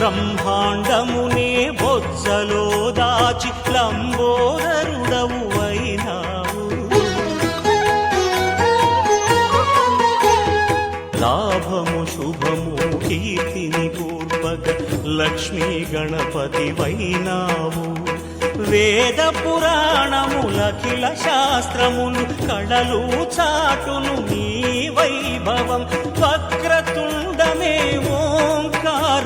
బ్రహ్మాండమునే బొజ్జలో దాచి లంబోదరుడవు అయినావు లాభము శుభము కీర్తిని పూర్వక లక్ష్మీ గణపతి వైనావు వేద పురాణములఖిల శాస్త్రములు కళలు చాటును నీ వైభవం వక్రతుండమేవో